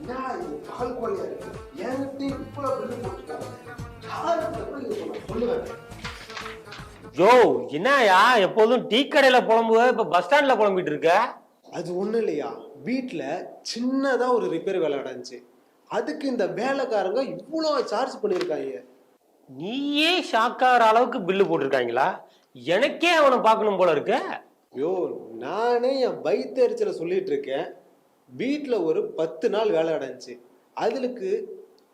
என்னடா இது பகல் கோழியா இருக்கு என்கிட்ட இவ்வளவு பில்லு போட்டுருக்காங்க யாருக்கு எப்படி இது பண்ண சொல்லுவேன் யோ என்னயா எப்போதும் டீ கடையில புலம்புவ இப்ப பஸ் ஸ்டாண்ட்ல புலம்பிட்டு இருக்க? அது ஒண்ணும் இல்லையா? வீட்ல சின்னதா ஒரு ரிப்பேர் வேலை நடந்துச்சு. அதுக்கு இந்த வேலைக்காரங்க இவ்வளோ சார்ஜ் பண்ணியிருக்காங்க. நீயே ஷாக் ஆகிற அளவுக்கு பில்லு போட்டிருக்காங்களா? எனக்கே அவனை பார்க்கணும் போல இருக்க. ஐயோ நானே என் வயிற்றுச்சல சொல்லிட்டு இருக்கேன். வீட்ல ஒரு பத்து நாள் வேலை நடந்துச்சு அதுக்கு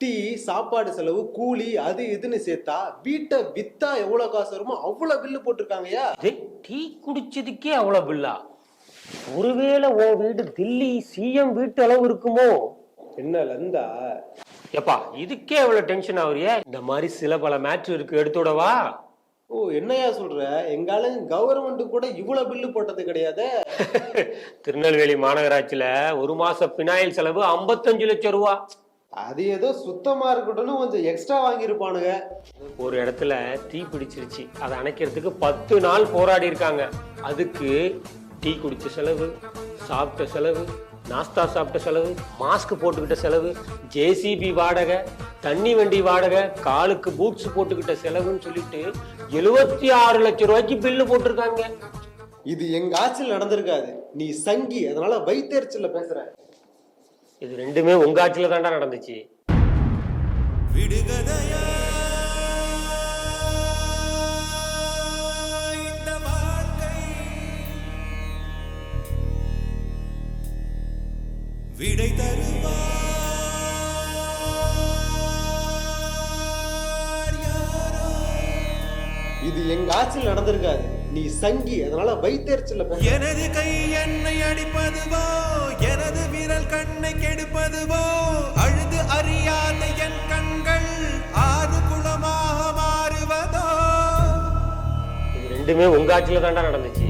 டீ சாப்பாடு செலவு கூலி அது இதுன்னு சேர்த்தா வீட்டை வித்தா எவ்வளவு காசு வருமோ அவ்வளவு பில்லு போட்டிருக்காங்கயா டேய், டீ குடிச்சதுக்கே அவ்வளவு பில்லா ஒருவேளை உன் வீடு தில்லி சிஎம் வீட்டு அளவு இருக்குமோ? என்ன லந்தா? எப்பா இதுக்கே எவ்வளவு டென்ஷன் ஆகுறிய? இந்த மாதிரி சில பல மேட்ச் இருக்கு எடுத்துடவா ஓ என்னையா சொல்ற? எங்கால கவர்மெண்ட் கூட இவ்வளவு பில்லு போட்டது கிடையாதே? திருநெல்வேலி மாநகராட்சியில ஒரு மாச பினாயில் செலவு 55 லட்சம் ரூபா. அது ஏதோ சுத்தமா இருக்கட்டும்னு கொஞ்சம் எக்ஸ்ட்ரா வாங்கியிருப்பானுங்க. ஒரு இடத்துல தீ பிடிச்சிருச்சு. அதை அணைக்கிறதுக்கு பத்து நாள் போராடி இருக்காங்க. அதுக்கு டீ குடிச்ச செலவு சாப்பிட்ட செலவு நாஸ்தா சாப்பிட்ட செலவு மாஸ்க் போட்டுக்கிட்ட செலவு ஜேசிபி வாடகை தண்ணி வண்டி வாடகை காலுக்கு பூட்ஸ் போட்டுக்கிட்ட செலவுன்னு சொல்லிட்டு எழுபத்தி ஆறு லட்சம் ரூபாய்க்கு பில்லு போட்டிருக்காங்க. இது எங்க ஆட்சியில் நடந்திருக்காது. நீ சங்கி அதனால வயிற்றுச்சல்ல பேசுற. இது ரெண்டுமே உங்க ஆட்சியில தாண்டா நடந்துச்சு. விடை தருவார் இது எங்க ஆட்சியில் நடந்திருக்காது. நீ சங்கி அதனால பேசுற எனது கை என்னை அடிப்பதுவோ? எனது விரல் கண்ணை கெடுப்பதுவோ? அழுது அறியாத என் கண்கள் ஆறு குளமாக மாறுவதோ? இது ரெண்டுமே உங்க ஆட்சியில தாண்டா நடந்துச்சு.